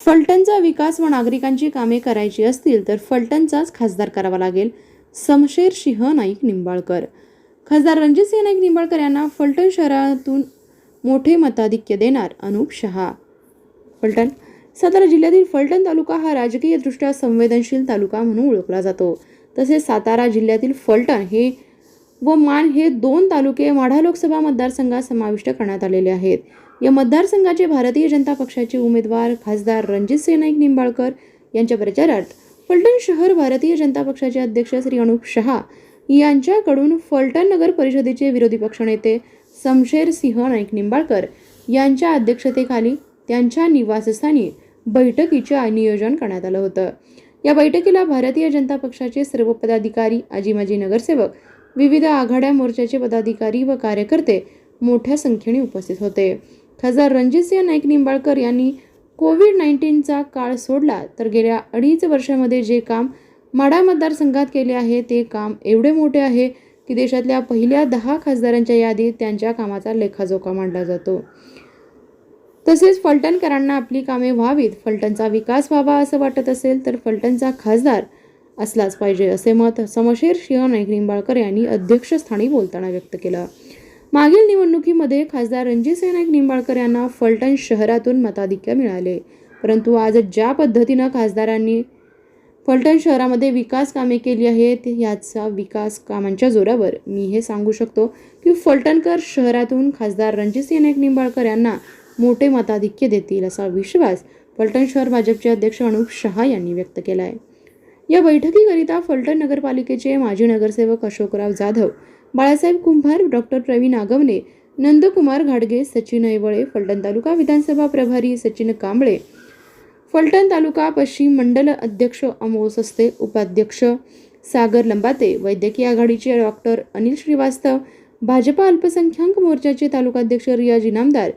फलटणचा विकास व नागरिकांची कामे करायची असतील तर फलटणचाच खासदार करावा लागेल समशेर सिंह नाईक निंबाळकर. खासदार रणजितसिंह नाईक निंबाळकर यांना फलटण शहरातून मोठे मताधिक्य देणार अनुप शहा. फलटण सातारा जिल्ह्यातील फलटण तालुका हा राजकीयदृष्ट्या संवेदनशील तालुका म्हणून ओळखला जातो. तसेच सातारा जिल्ह्यातील फलटण हे व मान हे दोन तालुके माढा लोकसभा मतदारसंघात समाविष्ट करण्यात आलेले आहेत. या मतदारसंघाचे भारतीय जनता पक्षाचे उमेदवार खासदार रणजितसिंह नाईक निंबाळकर यांच्या प्रचारार्थ फलटण शहर भारतीय जनता पक्षाचे अध्यक्ष श्री अनुप शहा यांच्याकडून फलटण नगर परिषदेचे विरोधी पक्षनेते समशेर सिंह नाईक निंबाळकर यांच्या अध्यक्षतेखाली त्यांच्या निवासस्थानी बैठकीचे नियोजन करण्यात आलं होतं. या बैठकीला भारतीय जनता पक्षाचे सर्व पदाधिकारी आजी माजी नगरसेवक विविध आघाड्या मोर्चाचे पदाधिकारी व कार्यकर्ते मोठ्या संख्येने उपस्थित होते. खासदार रणजितसिंह नाईक निंबाळकर यांनी कोविड नाईन्टीनचा काळ सोडला तर गेल्या अडीच वर्षामध्ये जे काम माडा मतदारसंघात केले आहे ते काम एवढे मोठे आहे की देशातल्या पहिल्या दहा खासदारांच्या यादीत त्यांच्या कामाचा लेखाजोखा मांडला जातो. तसेच फलटणकरांना आपली कामे व्हावीत. फलटणचा विकास व्हावा असं वाटत असेल तर फलटणचा खासदार असलाच पाहिजे असे मत समशेर शिंह नाईक निंबाळकर यांनी अध्यक्षस्थानी बोलताना व्यक्त केलं. मागील निवडणुकीमध्ये खासदार रणजितसिंह नाईक निंबाळकर यांना फलटण शहरातून मताधिक्य मिळाले. परंतु आज ज्या पद्धतीनं खासदारांनी फलटण शहरामध्ये विकास कामे केली आहेत याचा विकास कामांच्या जोरावर मी हे सांगू शकतो की फलटणकर शहरातून खासदार रणजितसिंह नाईक निंबाळकर यांना मोठे मताधिक्य देतील असा विश्वास फलटण शहर भाजपचे अध्यक्ष अनुप शहा यांनी व्यक्त केला आहे या बैठकीकरिता फलटण नगरपालिकेचे माजी नगरसेवक अशोकराव जाधव बाळासाहेब कुंभार डॉक्टर प्रवीण आगवने नंदकुमार घाडगे सचिन ऐवळे फलटण तालुका विधानसभा प्रभारी सचिन कांबळे फलटण तालुका पश्चिम मंडल अध्यक्ष अमोल सस्ते उपाध्यक्ष सागर लंबाते वैद्यकीय आघाडीचे डॉक्टर अनिल श्रीवास्तव भाजपा अल्पसंख्याक मोर्चाचे तालुकाध्यक्ष रियाज इनामदार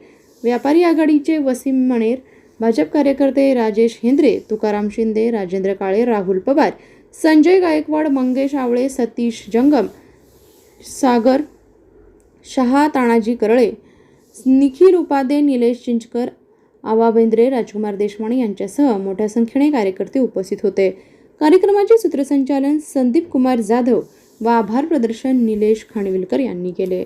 व्यापारी आघाडीचे वसीम मणेर भाजप कार्यकर्ते राजेश हिंद्रे तुकाराम शिंदे राजेंद्र काळे राहुल पवार संजय गायकवाड मंगेश आवळे सतीश जंगम सागर शहा तानाजी करळे निखिल उपाधे निलेश चिंचकर आवा बेंद्रे राजकुमार देशमाने यांच्यासह मोठ्या संख्येने कार्यकर्ते उपस्थित होते. कार्यक्रमाचे सूत्रसंचालन संदीप कुमार जाधव व आभार प्रदर्शन निलेश खानविलकर यांनी केले.